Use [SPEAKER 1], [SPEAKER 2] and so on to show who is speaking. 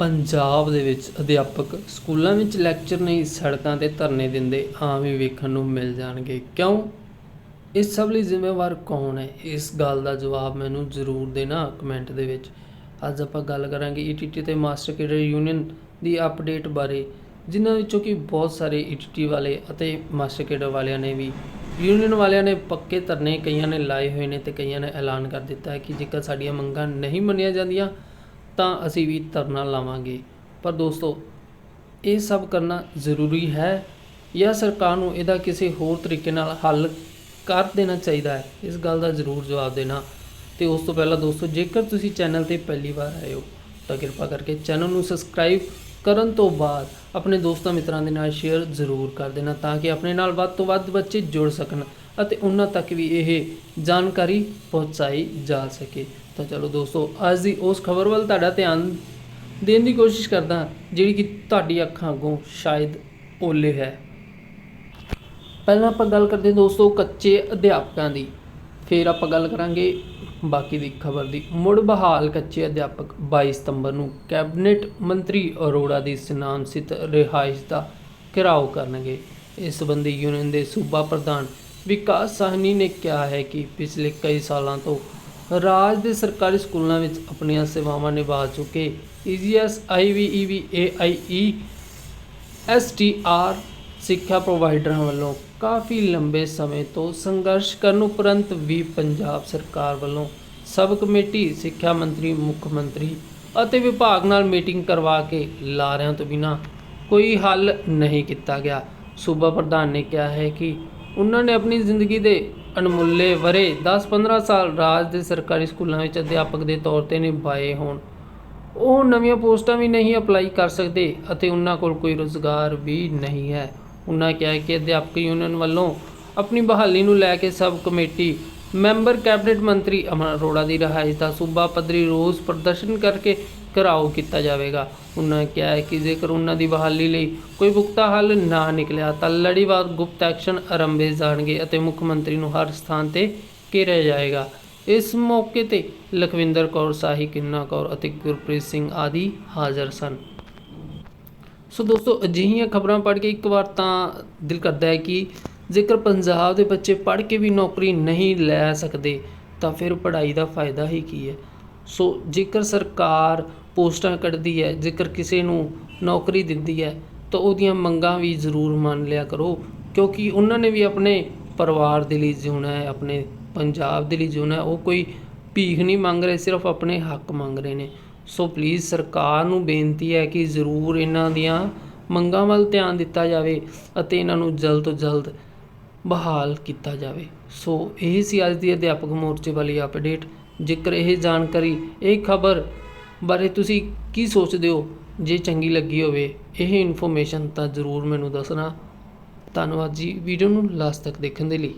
[SPEAKER 1] ਪੰਜਾਬ ਦੇ ਵਿੱਚ ਅਧਿਆਪਕ ਸਕੂਲਾਂ ਵਿੱਚ ਲੈਕਚਰ ਨਹੀਂ, ਸੜਕਾਂ ਤੇ ਧਰਨੇ ਦਿੰਦੇ, ਆਮ ਹੀ ਵੇਖਣ ਨੂੰ ਮਿਲ ਜਾਣਗੇ। ਕਿਉਂ? ਇਸ ਸਭ ਲਈ ਜ਼ਿੰਮੇਵਾਰ ਕੌਣ ਹੈ? ਇਸ ਗੱਲ ਦਾ ਜਵਾਬ ਮੈਨੂੰ ਜ਼ਰੂਰ ਦੇਣਾ ਕਮੈਂਟ ਦੇ ਵਿੱਚ। ਅੱਜ ਆਪਾਂ ਗੱਲ ਕਰਾਂਗੇ ਈਟੀਟੀ ਤੇ ਮਾਸਟਰ ਕੇਡਰ ਯੂਨੀਅਨ ਦੀ ਅਪਡੇਟ ਬਾਰੇ, ਜਿਨ੍ਹਾਂ ਵਿੱਚੋਂ ਕਿ ਬਹੁਤ ਸਾਰੇ ਈਟੀਟੀ ਵਾਲੇ ਅਤੇ ਮਾਸਟਰ ਕੇਡਰ ਵਾਲਿਆਂ ਨੇ ਵੀ ਯੂਨੀਅਨ ਵਾਲਿਆਂ ਨੇ ਪੱਕੇ ਧਰਨੇ ਕਈਆਂ ਨੇ ਲਾਏ ਹੋਏ ਨੇ ਤੇ ਕਈਆਂ ਨੇ ਐਲਾਨ ਕਰ ਦਿੱਤਾ ਹੈ ਕਿ ਜੇਕਰ ਸਾਡੀਆਂ ਮੰਗਾਂ ਨਹੀਂ ਮੰਨੀਆਂ ਜਾਂਦੀਆਂ ਤਾਂ ਅਸੀਂ ਵੀ ਧਰਨਾ ਲਾਵਾਂਗੇ। ਪਰ ਦੋਸਤੋ, ਇਹ ਸਭ ਕਰਨਾ ਜ਼ਰੂਰੀ ਹੈ ਜਾਂ ਸਰਕਾਰ ਨੂੰ ਇਹਦਾ ਕਿਸੇ ਹੋਰ ਤਰੀਕੇ ਨਾਲ ਹੱਲ ਕਰ ਦੇਣਾ ਚਾਹੀਦਾ ਹੈ? ਇਸ ਗੱਲ ਦਾ ਜ਼ਰੂਰ ਜਵਾਬ ਦੇਣਾ। ਤੇ ਉਸ ਤੋਂ ਪਹਿਲਾਂ ਦੋਸਤੋ, ਜੇਕਰ ਤੁਸੀਂ ਚੈਨਲ ਤੇ ਪਹਿਲੀ ਵਾਰ ਆਏ ਹੋ, ਤਾਂ ਕਿਰਪਾ ਕਰਕੇ ਚੈਨਲ ਨੂੰ ਸਬਸਕ੍ਰਾਈਬ ਕਰਨ ਤੋਂ ਬਾਅਦ ਆਪਣੇ ਦੋਸਤਾਂ ਮਿੱਤਰਾਂ ਦੇ ਨਾਲ ਸ਼ੇਅਰ ਜ਼ਰੂਰ ਕਰ ਦੇਣਾ ਤਾਂ ਕਿ ਆਪਣੇ ਨਾਲ ਵੱਧ ਤੋਂ ਵੱਧ ਬੱਚੇ ਜੁੜ ਸਕਣ। ਅਤੇ ਉਹਨਾਂ ਤੱਕ ਵੀ ਇਹ ਜਾਣਕਾਰੀ ਪਹੁੰਚਾਈ ਜਾ ਸਕੇ। ਤਾਂ ਚਲੋ ਦੋਸਤੋ, ਅੱਜ ਦੀ ਉਸ ਖਬਰ ਵੱਲ ਤੁਹਾਡਾ ਧਿਆਨ ਦੇਣ ਦੀ ਕੋਸ਼ਿਸ਼ ਕਰਦਾ ਜਿਹੜੀ ਕਿ ਤੁਹਾਡੀ ਅੱਖਾਂ ਅੱਗੋਂ ਸ਼ਾਇਦ ਓਲੇ ਹੈ। ਪਹਿਲਾਂ ਆਪਾਂ ਗੱਲ ਕਰਦੇ ਦੋਸਤੋ ਕੱਚੇ ਅਧਿਆਪਕਾਂ ਦੀ। ਫਿਰ ਆਪਾਂ ਗੱਲ ਕਰਾਂਗੇ ਬਾਕੀ ਦੀ ਖਬਰ ਦੀ। ਮੁੜ ਬਹਾਲ ਕੱਚੇ ਅਧਿਆਪਕ 22 ਸਤੰਬਰ ਨੂੰ ਕੈਬਨਿਟ ਮੰਤਰੀ ਅਰੋੜਾ ਦੀ ਸਨਾਮਸਿਤ ਰਿਹਾਇਸ਼ ਦਾ ਘਿਰਾਓ ਕਰਨਗੇ। ਇਸ ਸੰਬੰਧੀ ਯੂਨੀਅਨ ਦੇ ਸੂਬਾ ਪ੍ਰਧਾਨ ਵਿਕਾਸ ਸਾਹਨੀ ਨੇ ਕਿਹਾ ਹੈ ਕਿ ਪਿਛਲੇ ਕਈ ਸਾਲਾਂ ਤੋਂ ਰਾਜ ਦੇ ਸਰਕਾਰੀ ਸਕੂਲਾਂ ਵਿੱਚ ਆਪਣੀਆਂ ਸੇਵਾਵਾਂ ਨਿਭਾ ਚੁੱਕੇ E EGS IVEV AIE STR ਸਿੱਖਿਆ ਪ੍ਰੋਵਾਈਡਰਾਂ ਵੱਲੋਂ ਕਾਫੀ ਲੰਬੇ ਸਮੇਂ ਤੋਂ ਸੰਘਰਸ਼ ਕਰਨ ਉਪਰੰਤ ਵੀ ਪੰਜਾਬ ਸਰਕਾਰ ਵੱਲੋਂ ਸਬ ਕਮੇਟੀ, ਸਿੱਖਿਆ ਮੰਤਰੀ, ਮੁੱਖ ਮੰਤਰੀ ਅਤੇ ਵਿਭਾਗ ਨਾਲ ਮੀਟਿੰਗ ਕਰਵਾ ਕੇ ਲਾਰਿਆਂ ਤੋਂ ਬਿਨਾਂ ਕੋਈ ਹੱਲ ਨਹੀਂ ਕੀਤਾ ਗਿਆ। ਸੂਬਾ ਪ੍ਰਧਾਨ ਨੇ ਕਿਹਾ ਹੈ ਕਿ ਉਹਨਾਂ ਨੇ ਆਪਣੀ ਜ਼ਿੰਦਗੀ ਦੇ ਅਣਮੁੱਲੇ ਵਰੇ 10-15 ਸਾਲ ਰਾਜ ਦੇ ਸਰਕਾਰੀ ਸਕੂਲਾਂ ਵਿੱਚ ਅਧਿਆਪਕ ਦੇ ਤੌਰ ਤੇ ਨਿਭਾਏ ਹੋਣ। ਉਹ ਨਵੀਆਂ ਪੋਸਟਾਂ ਵੀ ਨਹੀਂ ਅਪਲਾਈ ਕਰ ਸਕਦੇ ਅਤੇ ਉਹਨਾਂ ਕੋਲ ਕੋਈ ਰੋਜ਼ਗਾਰ ਵੀ ਨਹੀਂ ਹੈ। ਉਹਨਾਂ ਕਿਹਾ ਕਿ ਅਧਿਆਪਕ ਯੂਨੀਅਨ ਵੱਲੋਂ ਆਪਣੀ ਬਹਾਲੀ ਨੂੰ ਲੈ ਕੇ ਸਬ ਕਮੇਟੀ ਮੈਂਬਰ ਕੈਬਨਿਟ ਮੰਤਰੀ ਅਮਨ ਅਰੋੜਾ ਦੀ ਰਿਹਾਇਸ਼ ਦਾ ਸੂਬਾ ਪੱਧਰੀ ਰੋਸ ਪ੍ਰਦਰਸ਼ਨ ਕਰਕੇ ਘਰਾਓ ਕੀਤਾ ਜਾਵੇਗਾ। ਉਹਨਾਂ ਕਿਹਾ ਹੈ ਕਿ ਜੇਕਰ ਉਹਨਾਂ ਦੀ ਬਹਾਲੀ ਲਈ ਕੋਈ ਪੁਖਤਾ ਹੱਲ ਨਾ ਨਿਕਲਿਆ, ਤਾਂ ਲੜੀਵਾਰ ਗੁਪਤ ਐਕਸ਼ਨ ਆਰੰਭੇ ਜਾਣਗੇ ਅਤੇ ਮੁੱਖ ਮੰਤਰੀ ਨੂੰ ਹਰ ਸਥਾਨ ਤੇ ਘੇਰਿਆ ਜਾਏਗਾ। ਇਸ ਮੌਕੇ ਤੇ ਲਖਵਿੰਦਰ ਕੌਰ ਸਾਹੀ, ਕਿੰਨਾ ਕੌਰ ਅਤੇ ਗੁਰਪ੍ਰੀਤ ਸਿੰਘ ਆਦਿ ਹਾਜ਼ਰ ਸਨ। ਸੋ ਦੋਸਤੋ, ਅਜਿਹੀਆਂ ਖਬਰਾਂ ਪੜ੍ਹ ਕੇ ਇੱਕ ਵਾਰ ਤਾਂ ਦਿਲ ਕਰਦਾ ਹੈ ਕਿ ਜੇਕਰ ਪੰਜਾਬ ਦੇ ਬੱਚੇ ਪੜ੍ਹ ਕੇ ਵੀ ਨੌਕਰੀ ਨਹੀਂ ਲੈ ਸਕਦੇ, ਤਾਂ ਫਿਰ ਪੜ੍ਹਾਈ ਦਾ ਫਾਇਦਾ ਹੀ ਕੀ ਹੈ? ਸੋ ਜੇਕਰ ਸਰਕਾਰ ਪੋਸਟਾਂ ਕੱਢਦੀ ਹੈ, ਜੇਕਰ ਕਿਸੇ ਨੂੰ ਨੌਕਰੀ ਦਿੰਦੀ ਹੈ, ਤਾਂ ਉਹਦੀਆਂ ਮੰਗਾਂ ਵੀ ਜ਼ਰੂਰ ਮੰਨ ਲਿਆ ਕਰੋ, ਕਿਉਂਕਿ ਉਹਨਾਂ ਨੇ ਵੀ ਆਪਣੇ ਪਰਿਵਾਰ ਦੇ ਲਈ ਜਿਉਣਾ ਹੈ, ਆਪਣੇ ਪੰਜਾਬ ਦੇ ਲਈ ਜਿਉਣਾ ਉਹ ਕੋਈ ਭੀਖ ਨਹੀਂ ਮੰਗ ਰਹੇ, ਸਿਰਫ ਆਪਣੇ ਹੱਕ ਮੰਗ ਰਹੇ ਨੇ। ਸੋ ਪਲੀਜ਼ ਸਰਕਾਰ ਨੂੰ ਬੇਨਤੀ ਹੈ ਕਿ ਜ਼ਰੂਰ ਇਹਨਾਂ ਦੀਆਂ ਮੰਗਾਂ ਵੱਲ ਧਿਆਨ ਦਿੱਤਾ ਜਾਵੇ ਅਤੇ ਇਹਨਾਂ ਨੂੰ ਜਲਦ ਤੋਂ ਜਲਦ ਬਹਾਲ ਕੀਤਾ ਜਾਵੇ। ਸੋ ਇਹ ਸੀ ਅੱਜ ਦੀ ਅਧਿਆਪਕ ਮੋਰਚੇ ਵਾਲੀ ਅਪਡੇਟ ਜੇਕਰ ਇਹ ਜਾਣਕਾਰੀ, ਇਹ ਖਬਰ ਬਾਰੇ ਤੁਸੀਂ ਕੀ ਸੋਚਦੇ ਹੋ? ਜੇ ਚੰਗੀ ਲੱਗੀ ਹੋਵੇ, ਇਹ ਇਨਫੋਰਮੇਸ਼ਨ ਤਾਂ ਜ਼ਰੂਰ ਮੈਨੂੰ ਦੱਸਣਾ। ਧੰਨਵਾਦ ਜੀ। ਵੀਡੀਓ ਨੂੰ ਲਾਸਟ ਤੱਕ ਦੇਖਣ ਦੇ ਲਈ।